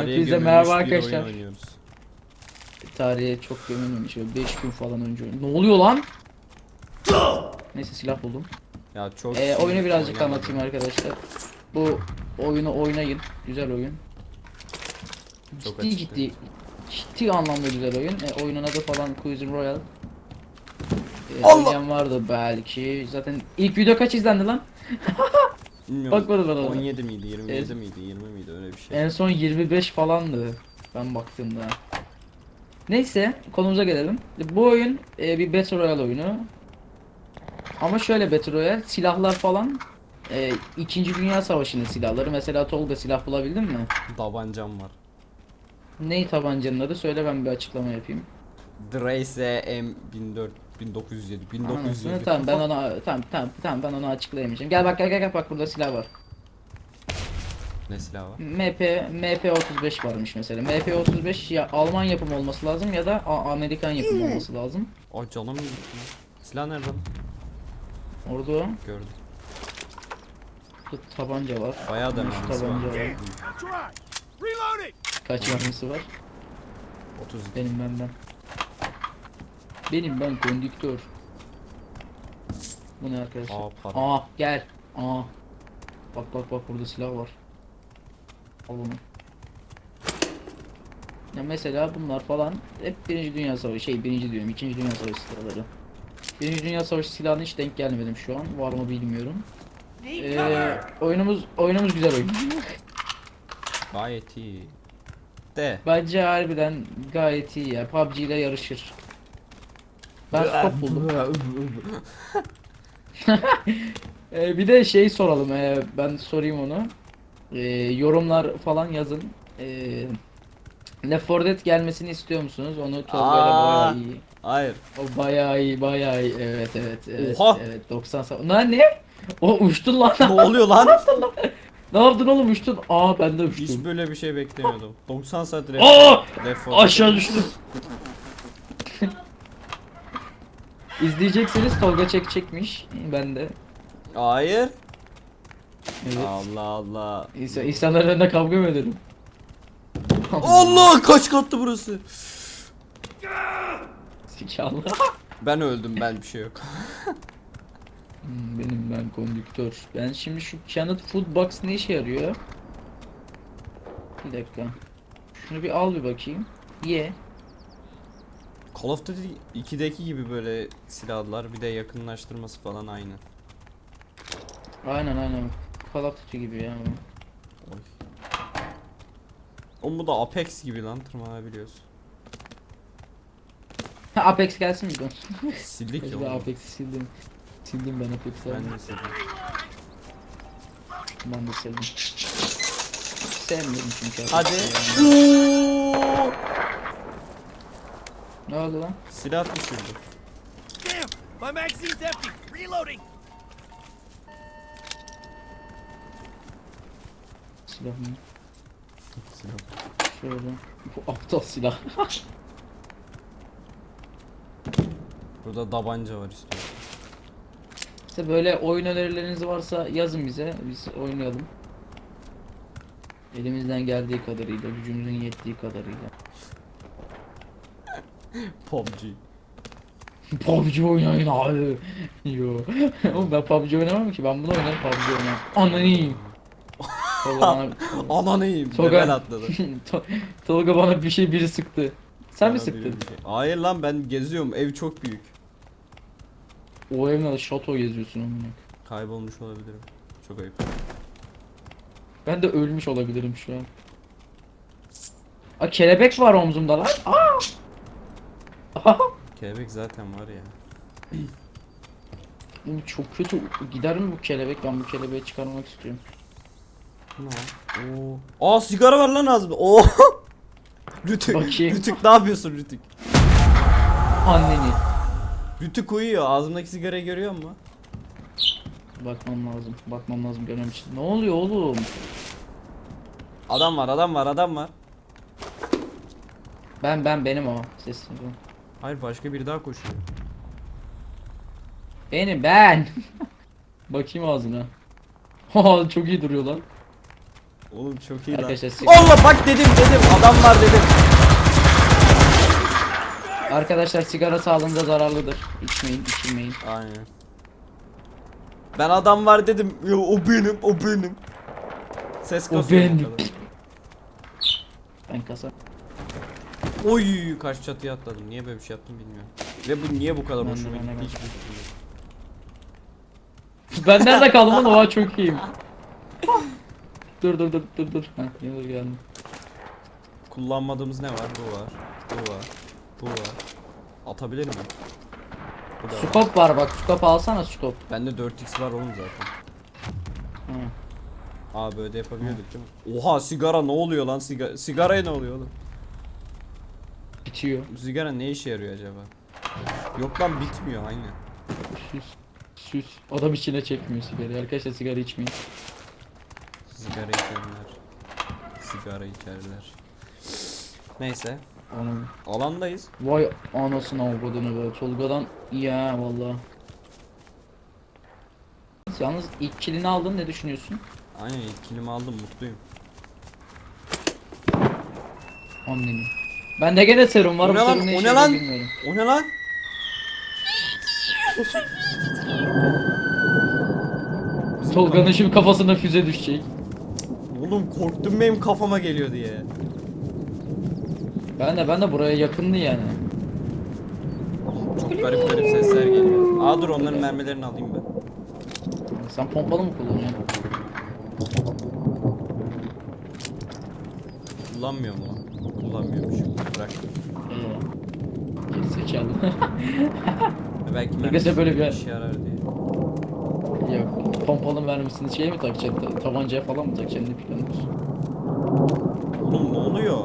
Hepinize merhaba arkadaşlar. oynuyoruz. Tarihe çok gömülmemiş. Böyle 5 gün falan önce. Ne oluyor lan? Neyse silah buldum. Ya çok Ee, oyunu birazcık oynamadım. anlatayım arkadaşlar. Bu oyunu oynayın. Güzel oyun. Çok ciddi açık ciddi ciddi anlamda güzel oyun. E, oyunun adı falan Cuisine Royale. E, Allah! oynayan vardı belki. Zaten ilk video kaç izlendi lan? Bilmiyorum. Bakmadım bana. 17 miydi 27 Evet. miydi 20 miydi öyle bir şey. En son 25 falandı. Ben baktığımda. Neyse konumuza gelelim. Bu oyun e, bir Battle Royale oyunu. Ama şöyle Battle Royale silahlar falan e, 2. Dünya Savaşı'nın silahları. Mesela Tolga silah bulabildin mi? Tabancam var. Ney tabancanın adı? Söyle ben bir açıklama yapayım. Drace M14 1907 1907. Anasını tamam ben ona tamam tamam tamam ben onu açıklayamayacağım. Gel bak gel gel gel bak burada silah var. Ne silah var? MP MP35 varmış mesela. MP35 ya Alman yapımı olması lazım ya da A- Amerikan yapımı olması lazım. Aa canım gitti. Silah nerede? lan? Orada o. Gördüm. Burada tabanca var. Bayağı da Şu mermisi var. tabanca var. Reloading. Kaç mermisi var? 32. Benim benden. Benim ben kondüktör. Bu ne arkadaşlar? Aa para. Aa gel. Aa. Bak bak bak burada silah var. Al bunu. Ya mesela bunlar falan hep Birinci Dünya Savaşı şey birinci diyorum ikinci Dünya Savaşı silahları. Birinci Dünya Savaşı silahına hiç denk gelmedim şu an var mı bilmiyorum. Ee, oyunumuz oyunumuz güzel oyun. Gayet iyi. De. Bence harbiden gayet iyi ya. PUBG ile yarışır. Ben stop buldum. Ee, bir de şey soralım. ee, ben sorayım onu. Ee, yorumlar falan yazın. Ee, Left 4 Dead gelmesini istiyor musunuz? Onu Tolga'yla Aa. bayağı iyi. Hayır. O bayağı iyi, bayağı iyi. Evet, evet, evet. Oha! Evet, 90 sa- Lan ne? O uçtun lan. ne oluyor lan? ne yaptın oğlum uçtun? Aa ben de Hiç uçtum. böyle bir şey beklemiyordum. 90 saat Aa! Left 4 Aşağı düştüm. İzleyecekseniz Tolga çek çekmiş. Ben de. Hayır. Evet. Allah Allah. İnsan, insanların önünde kavga mı ederim? Allah kaç kattı burası? Zekalı. Ben öldüm ben bir şey yok. Hmm, Benim ben kondüktör. Ben şimdi şu Canet Food Box ne işe yarıyor? Bir dakika. Şunu bir al bir bakayım. Ye. Call of Duty 2'deki gibi böyle silahlar bir de yakınlaştırması falan aynı. Aynen aynen. Call of Duty gibi ya. bu. Oy. Oğlum bu da Apex gibi lan tırmanabiliyorsun. Apex gelsin bir de. Sildik ya Ben. Apex'i sildim. Sildim ben Apex'i. Ben de sildim. Ben de sildim. Sevmiyorum çünkü Hadi. yani. Ne oldu lan? Silah düşürdü. Damn. My magazine's empty. Reloading. Silah mı? Silah. Şöyle. Bu aptal silah. Burada tabanca var istiyorum. İşte böyle oyun önerileriniz varsa yazın bize. Biz oynayalım. Elimizden geldiği kadarıyla, gücümüzün yettiği kadarıyla. PUBG. PUBG oynayın abi. Yo. Oğlum ben PUBG oynamam ki. Ben bunu oynarım PUBG oynarım. Ananıyım. Ananıyım. Tolga- Level atladı. To- Tolga bana bir şey biri sıktı. Sen mi Bana sıktın? bir şey- Hayır lan ben geziyorum. Ev çok büyük. O evde şato geziyorsun amına. Kaybolmuş olabilirim. Çok ayıp. Ben de ölmüş olabilirim şu an. Aa kelebek var omzumda lan. Aa! Kelebek zaten var ya. Oğlum Çok kötü. Gider mi bu kelebek? Ben bu kelebeği çıkarmak istiyorum. Ne lan? Oo. Aa sigara var lan ağzımda. Oo. Rütük. Bakayım. Rütük ne yapıyorsun Rütük? Anneni. Rütük uyuyor. Ağzımdaki sigarayı görüyor musun? Bakmam lazım. Bakmam lazım görmem için. Ne oluyor oğlum? Adam var, adam var, adam var. Ben ben benim o. Sesim bu. Hayır başka biri daha koşuyor. Benim ben. Bakayım ağzına. Ha çok iyi duruyor lan. Oğlum çok iyi lan. Arkadaşlar sigara- Allah bak dedim dedim adam var dedim. Arkadaşlar sigara sağlığınıza zararlıdır. İçmeyin, içmeyin. Aynen. Ben adam var dedim. Yo, o benim, o benim. Ses O kasıyor benim. Ben kasa. Oy karşı çatıya atladım. Niye böyle bir şey yaptım bilmiyorum. Ve bu niye bu kadar hoşuma gitti hiçbir fikrim yok. Ben nerede kaldım lan? Oha çok iyiyim. dur dur dur dur dur. Heh, dur geldim. Kullanmadığımız ne var? Bu var. Bu var. Bu var. Atabilir miyim? Bu da var. Skop var bak. Skop alsana skop. Bende 4x var oğlum zaten. Hı. Aa böyle de yapabiliyorduk değil mi? Oha sigara ne oluyor lan? Sigara sigaraya ne oluyor oğlum? Bitiyor. Sigara ne işe yarıyor acaba? Yok lan bitmiyor aynen. Süs. Süs. Adam içine çekmiyor sigarayı. Arkadaşlar sigara içmeyin. Sigara içenler. Sigara içerler. Neyse. Onu. Alandayız. Vay anasını avradını be. Tolga'dan ha valla. Yalnız ilk kilini aldın ne düşünüyorsun? Aynen ilk kilimi aldım mutluyum. Anneni. Bende gene serum var. O ne lan? O ne lan? bilmiyorum. O ne lan? Tolga'nın şimdi kafasına füze düşecek. Oğlum korktum benim kafama geliyor diye. Ben de ben de buraya yakındı yani. Çok garip garip sesler geliyor. Aa dur onların mermilerini alayım ben. Sen pompalı mı kullanıyorsun? Kullanmıyor mu? Kullanmıyormuş. Bırak. Ee, gerizekalı. Belki mermisi böyle bir- işe yarar diye. Yok. Pompalı mermisini şey mi takacaksın? Ta- Tabancaya falan mı takacaksın? Ne planlıyorsun? Oğlum ne oluyor?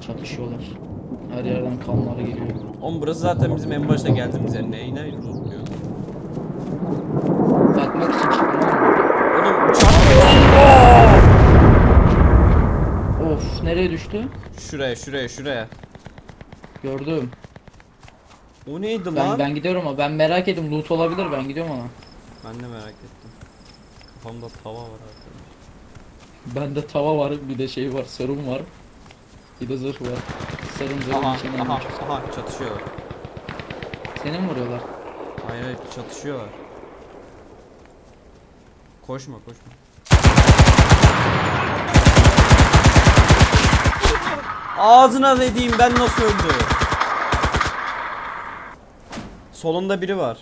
Çatışıyorlar. Her yerden kanlar geliyor. Oğlum burası zaten bizim en başta geldiğimiz yer. Neyine rutluyor? Takmak için çıkmıyor Oğlum uçak Of nereye düştü? Şuraya şuraya şuraya. Gördüm. O neydi Ben lan? ben gidiyorum ama ben merak ettim loot olabilir ben gidiyorum ona. Ben de merak ettim. Kafamda tava var arkadaş. Bende tava var bir de şey var serum var. Bir de zırh var. Serum zırhın Aha aha geçiyor. aha çatışıyorlar. Seni mi vuruyorlar? Hayır hayır çatışıyorlar. Koşma koşma. Ağzına dediğim ben nasıl öldü? Solunda biri var.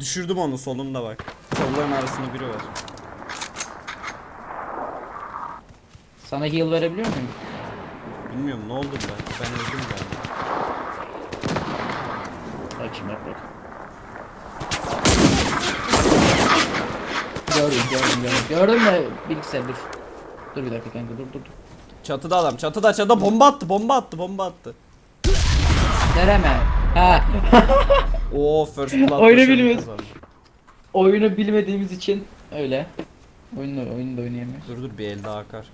Düşürdüm onu solunda bak. Kolların arasında biri var. Sana heal verebiliyor muyum? Bilmiyorum ne oldu ben. Ben öldüm galiba. Bak şimdi bak. Gördüm gördüm gördüm. Gördüm de bilgisayar dur. Dur bir dakika kanka dur dur dur. Çatıda adam. Çatıda çatıda bomba attı. Bomba attı. Bomba attı. Nereme? Ha. Oo first blood. Oyunu başarı bilmiyoruz. kazandı. Oyunu bilmediğimiz için öyle. Oyunu, oyunu da oynayamıyoruz. Dur dur bir el daha akar.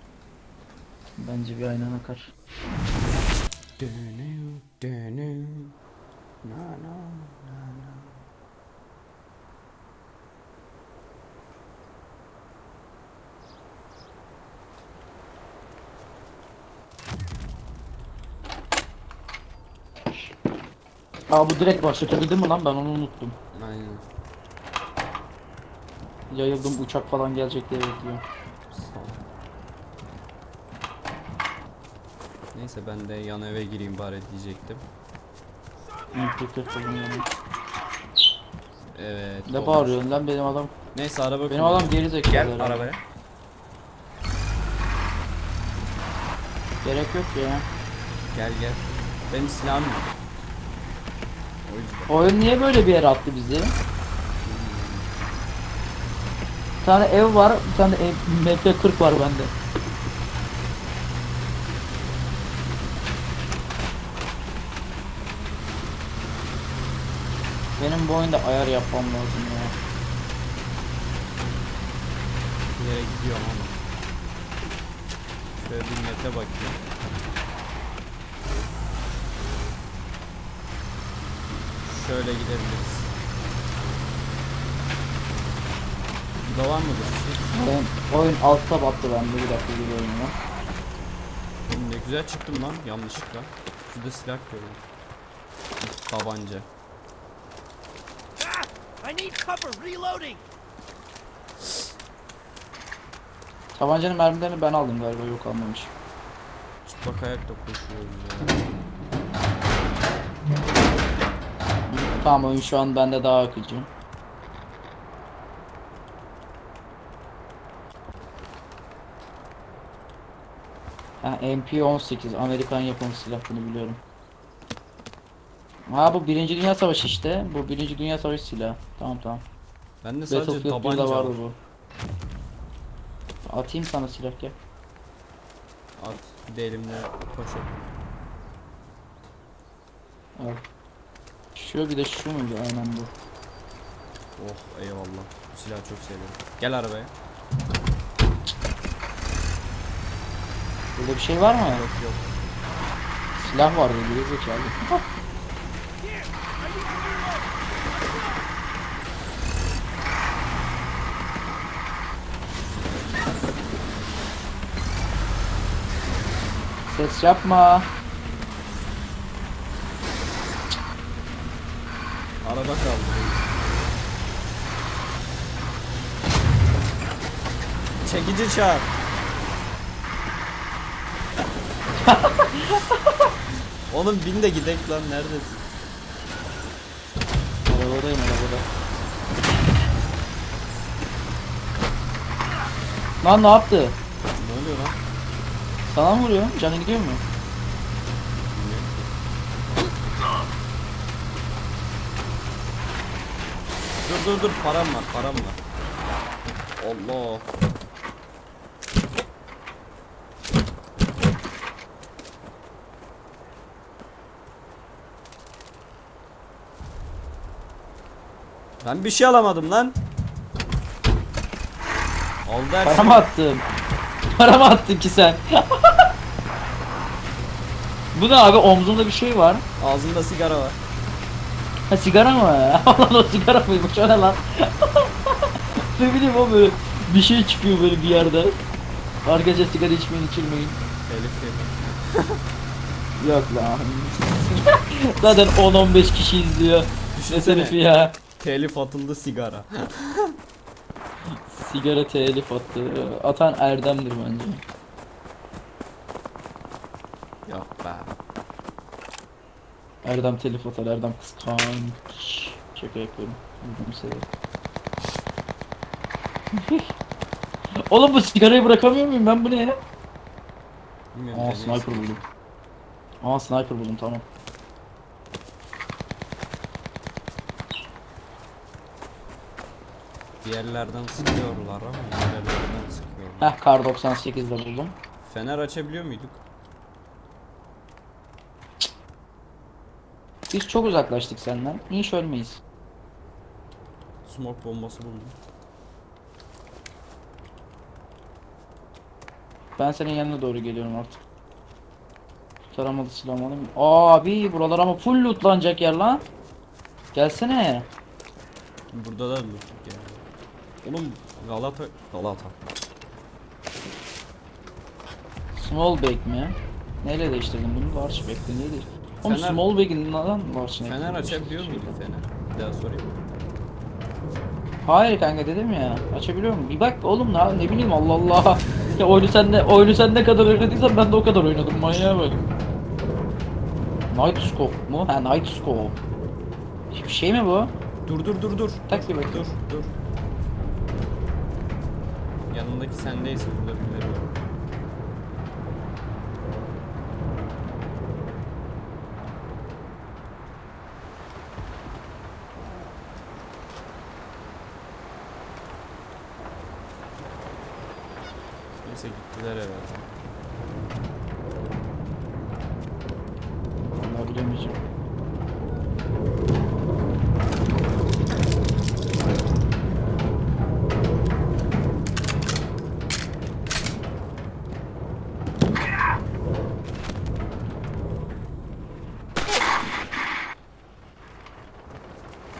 Bence bir aynen akar. Aa bu direkt başlatabildim mi lan ben onu unuttum. Aynen. Yayıldım uçak falan gelecek diye bekliyorum. Sağ ol. Neyse ben de yan eve gireyim bari diyecektim. Mümkün falan yani. Evet. Ne olmuş. bağırıyorsun lan benim adam? Neyse araba Benim adam geri zekalı. Gel herhalde. arabaya. Gerek yok ya. Gel gel. Benim silahım yok. Oyun niye böyle bir yere attı bizi? Bir tane ev var, bir tane ev, MP40 var bende. Benim bu oyunda ayar yapmam lazım ya. Bir yere gidiyorum ama. Şöyle bir mete bakayım. Şöyle gidebiliriz. Burada var mıdır bir şey? Oyun, oyun altta battı bende bir dakika oyunu. Oğlum ne güzel çıktım lan yanlışlıkla. Şurada silah görüyorum. Tabanca. Ah! I need cover. Reloading. Tabancanın mermilerini ben aldım galiba yok almamış. Çıplak ayakla koşuyoruz ya. Tamam oyun şu an bende daha akıcı. Ha, MP-18 Amerikan yapımı silah bunu biliyorum. Ha bu Birinci Dünya Savaşı işte. Bu Birinci Dünya Savaşı silahı. Tamam tamam. Bende sadece Battlefield 1'de tabanca vardı var. bu. Atayım sana silah gel. At. Bir de elimde poşet. Al. Şu bir de şu muydu aynen bu. Oh eyvallah. Bu silahı çok seviyorum. Gel arabaya. Burada bir şey var mı? Yok yok. Silah vardı geri zekalı. Ses yapma. Araba kaldı. Çekici çağır. Oğlum bin de gidek lan neredesin? Arabadayım arabada. Lan ne yaptı? Ne oluyor lan? Sana mı vuruyor? Canı gidiyor mu? Dur dur dur param var param var. Allah. Ben bir şey alamadım lan. Aldı her Para şeyi. mı attın? Para mı attın ki sen? Bu ne abi omzunda bir şey var. Ağzında sigara var. Ha sigara mı? Lan o sigara mıymış o ne lan? ne bileyim o böyle bir şey çıkıyor böyle bir yerde. Arkadaşlar sigara içmeyin içirmeyin. Telif yedim. Yok lan. Zaten 10-15 kişi izliyor. Ne Düşünsene. telifi ya. Telif atıldı sigara. Sigara telif attı. Atan Erdem'dir bence. Yok be. Erdem telif atar, Erdem kıskanç. Şaka yapıyorum. Erdem sever. Oğlum bu sigarayı bırakamıyor muyum ben bu ne ya? Bilmiyorum. Aa sniper buldum. Aa sniper buldum tamam. Yerlerden sıkıyorlar ama yerlerden sıkıyorlar. Heh kar 98'de buldum. Fener açabiliyor muyduk? Biz çok uzaklaştık senden. Hiç ölmeyiz. Smoke bombası buldum. Ben senin yanına doğru geliyorum artık. Taramalı silahımı alayım. Abi buralar ama full lootlanacak yer lan. Gelsene. Burada da lootluk yani. Oğlum Galata Galata. Small bag mi? Neyle değiştirdin bunu? Large bag'de niye değiştirdin? Oğlum Fener- small bag'in neden large ne? Fener açabiliyor muyduk fener? Bir daha sorayım. Hayır kanka dedim ya. Açabiliyor muyum? Bir bak oğlum ne, ne bileyim Allah Allah. Ya oyunu sen ne oyunu sen ne kadar oynadıysan ben de o kadar oynadım manyağa bak. Night scope mu? Ha night scope. Bir şey mi bu? Dur dur dur dur. Tak bir bakayım. Dur dur. Yanındaki sendeyse burada birileri.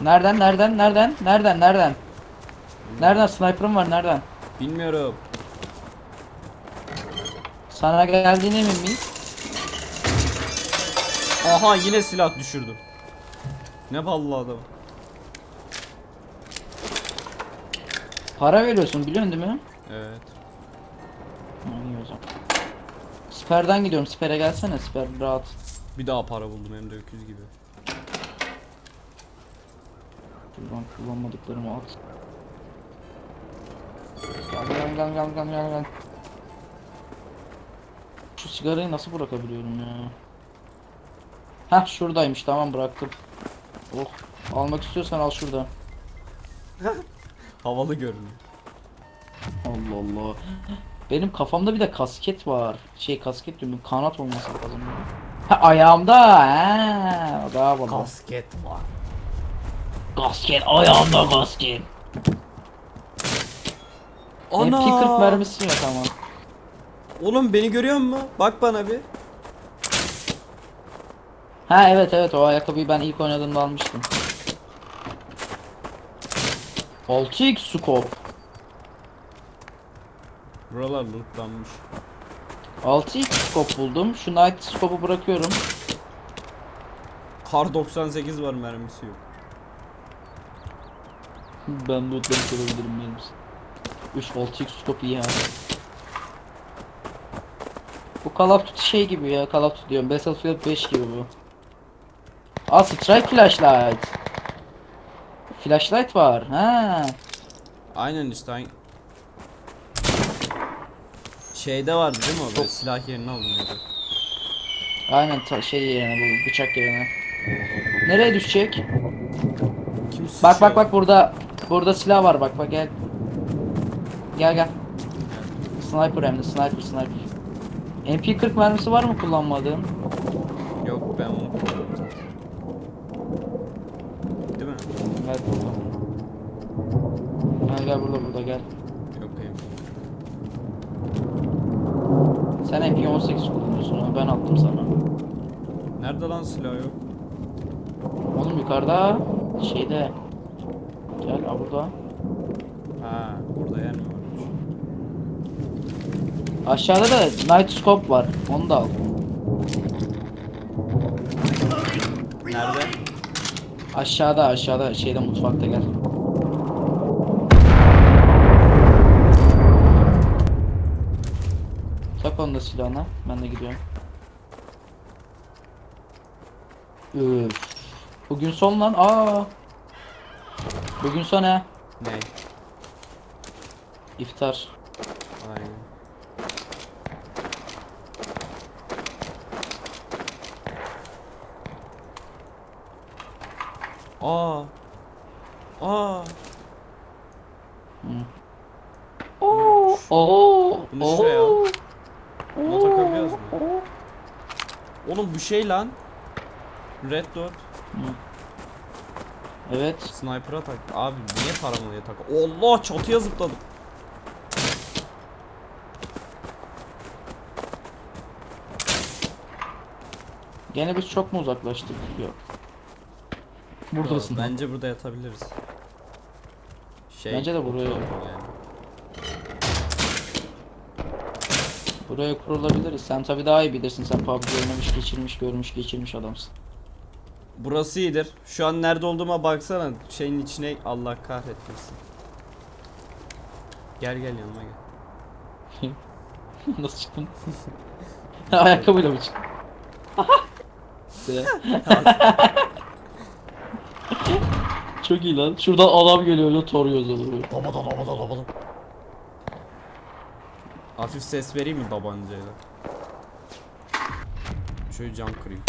Nereden nereden nereden nereden nereden Nereden sniper'ım var nereden? Bilmiyorum. Sana geldiğine emin miyiz? Aha yine silah düşürdüm. Ne ballı adam. Para veriyorsun biliyorsun değil mi? Evet. Ha, iyi o zaman. Siperden gidiyorum. Sipere gelsene. Siper rahat. Bir daha para buldum hem de öküz gibi. Buradan kullanmadıklarımı at. Gel gel gel gel gel gel gel. Şu sigarayı nasıl bırakabiliyorum ya? Heh şuradaymış tamam bıraktım. Oh almak istiyorsan al şurada. Havalı görünüyor. Allah Allah. Benim kafamda bir de kasket var. Şey kasket diyorum kanat olması lazım. Ha ayağımda. Ha, daha baba. Kasket var. Kasket ayağımda kasket. Ana! MP40 mermisi yok ama. Oğlum beni görüyor musun? Bak bana bir. Ha evet evet o ayakkabıyı ben ilk oynadığımda almıştım. 6x scope. Buralar lootlanmış. 6x scope buldum. Şu night scope'u bırakıyorum. Kar 98 var mermisi yok. Ben lootları sorabilirim benim. 3 6x scope iyi abi. Bu Call of Duty şey gibi ya Call of Duty diyorum Battlefield 5 gibi bu. Aa strike flashlight. Flashlight var ha. Aynen işte. Şeyde vardı değil mi o? Böyle silah yerine alınıyordu. Aynen ta- şey yerine bu bıçak yerine. Nereye düşecek? Kim Bak sıçıyor? bak bak burada burada silah var bak bak gel. Gel gel. Sniper hem de sniper sniper. MP40 mermisi var mı kullanmadığın? Yok ben onu zaten. Değil mi? Gel burada. Gel gel burada burada gel. Yok benim. Sen MP18 kullanıyorsun onu ben attım sana. Nerede lan silah yok? Oğlum yukarıda şeyde. Ha burada. Ha, burada yer mi varmış? Aşağıda da night scope var. Onu da al. Nerede? Aşağıda aşağıda şeyde mutfakta gel. Tak onu da silahına. Ben de gidiyorum. Üf. Bugün son lan. Aa. Bugün son ha. Ne? İftar. Aynen. Aa. Aa. Oo. Oo. Bunu şuraya al. oo, Buna takabiliyoruz mu? Oğlum bu şey lan. Red Dot. Evet. Sniper'a tak. Abi niye taramalıya tak? Allah çatıya zıpladım. Gene biz çok mu uzaklaştık? Yok. Buradasın. Bence burada yatabiliriz. Şey, Bence de buraya- Yani. Buraya kurulabiliriz. Sen tabi daha iyi bilirsin. Sen PUBG oynamış, geçirmiş, görmüş, geçirmiş adamsın. Burası iyidir. Şu an nerede olduğuma baksana. Şeyin içine Allah kahretmesin. Gel gel yanıma gel. Nasıl çıktın? Ayakkabıyla mı çıktın? Çok iyi lan. Şuradan adam geliyor öyle toruyoruz onu. Babada babada babada. Hafif ses vereyim mi tabancayla? Şöyle cam kırayım.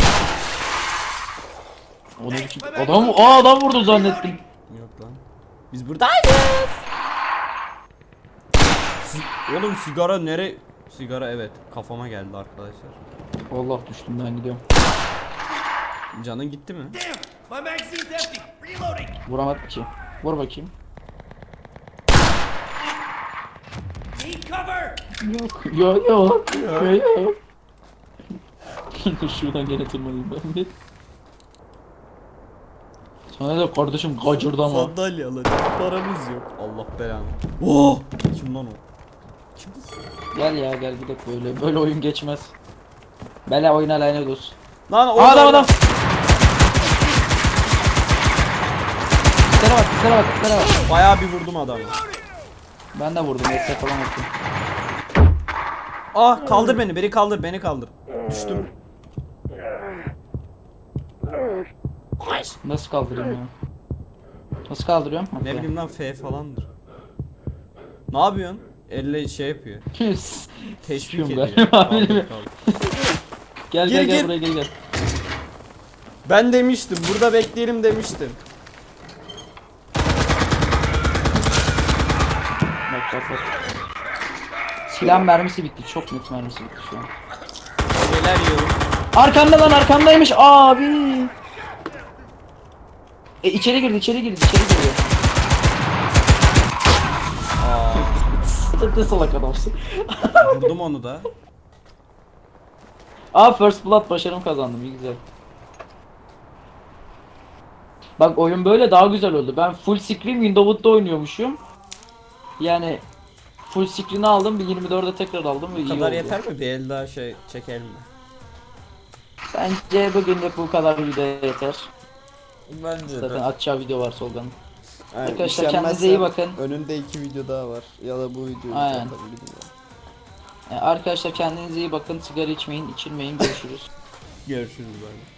O ne biçim? Adam, aa adam vurdu zannettim. Yok lan. Biz buradayız. Si- Oğlum sigara nere? Sigara evet kafama geldi arkadaşlar. Allah düştüm ben gidiyorum. Canın gitti mi? Damn! My magazine's empty. Reloading. Vuramadım ki. Vur bakayım. Need cover. Yok. Yok yok. Yok yok. Şuradan gene tırmanayım ben. Sana da kardeşim gacırdama. Sandalye alacak paramız yok. Allah belanı. Oh! Kim lan o? Kim? Gel ya gel gidelim böyle. Böyle oyun geçmez. Bela oyuna lanet olsun. Lan orada adam adam. Tiplere bak tiplere bak tiplere bak. Bayağı bir vurdum adamı. Ben de vurdum destek falan attım. Ah kaldır beni, beni kaldır, beni kaldır. Düştüm. Nasıl kaldırayım ya? Nasıl kaldırıyorum? Ne bileyim lan F falandır. Ne yapıyorsun? Elle şey yapıyor. Teşvik Sıkıyorum ediyor. galiba, Kaldır, bilmiyorum. kaldır. gel Gir, gel gel gir. buraya gel gel. Ben demiştim, burada bekleyelim demiştim. Bak bak bak. Silah mermisi bitti. Çok net mermisi bitti şu an. Neler yiyorum. Arkamda lan arkamdaymış abi. E içeri girdi içeri girdi içeri girdi. Aa, Ne salak adamsın. vurdum onu da. Aa first blood başarım kazandım iyi güzel. Bak oyun böyle daha güzel oldu. Ben full screen Windows'da oynuyormuşum. Yani full screen'i aldım bir 24'e tekrar aldım ve Bu iyi kadar oldu. yeter mi? Bir el daha şey çekelim mi? Bence bugünlük bu kadar video yeter. Bence Zaten atacağı video var Solgan'ın. Yani Arkadaşlar kendinize iyi bakın. Önünde iki video daha var. Ya da bu videoyu Aynen. Yani arkadaşlar kendinize iyi bakın. Sigara içmeyin, içirmeyin. Görüşürüz. Görüşürüz abi.